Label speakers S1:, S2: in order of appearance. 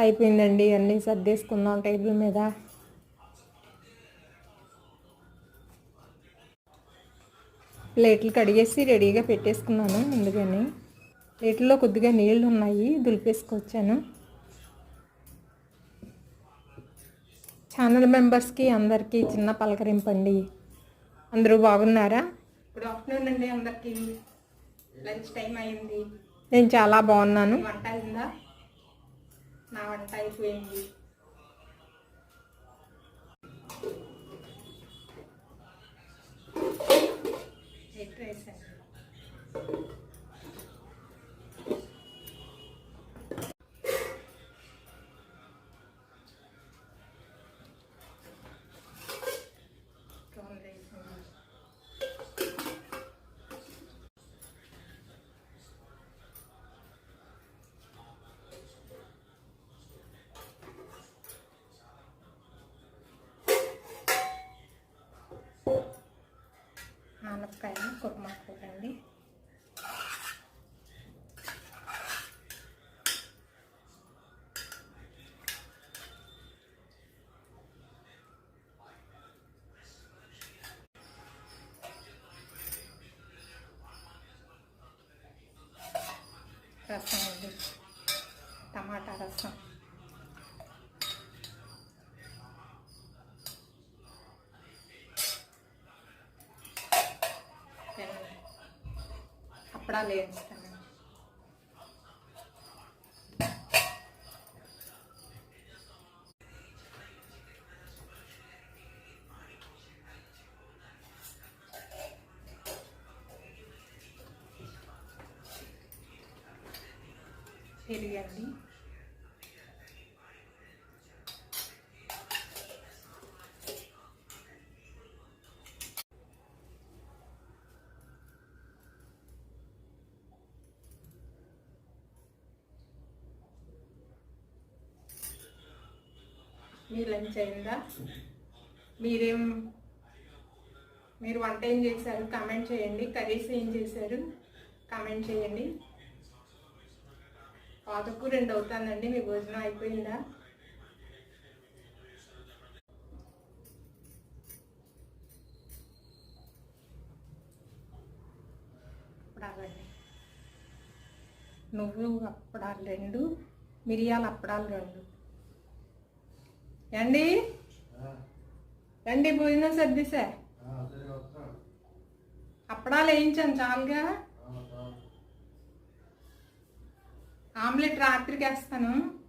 S1: అయిపోయిందండి అన్నీ సర్దేసుకుందాం టేబుల్ మీద. ప్లేట్లు కడిగేసి రెడీగా పెట్టేసుకున్నాను అందుకని ప్లేట్లో కొద్దిగా నీళ్ళు ఉన్నాయి దులిపేసుకొచ్చాను. ఛానల్ మెంబర్స్కి అందరికీ చిన్న పలకరింపండి. అందరూ బాగున్నారా? గుడ్ ఆఫ్టర్నూన్ అండి అందరికీ. లంచ్ టైం అయింది. నేను చాలా బాగున్నాను. వంట నా వంట అయిపోయింది. ఎగ్ రైస్ అండి ప్రాన్ రైస్ అండి ఆనపకాయ కుర్మా కూర అండి రసం అండి టమాటా రసం అప్పడాలు వేస్తాను పెరిగండి మీ లంచ్ అయిందా మీరేం మీరు వంట ఏం చేశారు? కామెంట్ చేయండి. కర్రీస్ ఏం చేశారు? కామెంట్ చేయండి. పాతకు రెండు అవుతానండి. మీ భోజనం అయిపోయిందా? అప్పడాలండి నువ్వు అప్పడాలు రెండు మిరియాల అప్పడాలు రెండు. రండి. రండి భోజనం సర్దిసా. అప్పడాలు వేయించాను చాలుగా. ఆమ్లెట్ రాత్రికి వేస్తాను.